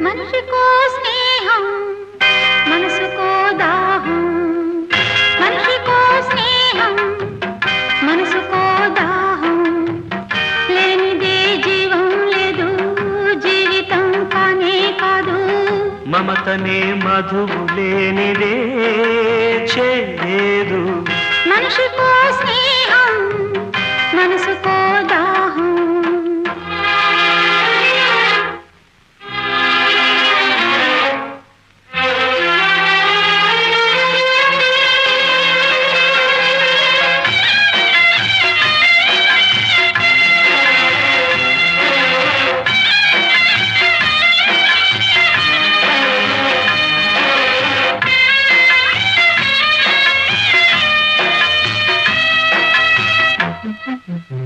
మనిషికో స్నేహం మనసుకో దాహం. మనిషికో స్నేహం మనసుకో దాహం. లేనిదే జీవం లేదు జీవితం కానే కాదు. మమతనే మధువు లేనిదే చేదు మనిషికో Mm-hmm.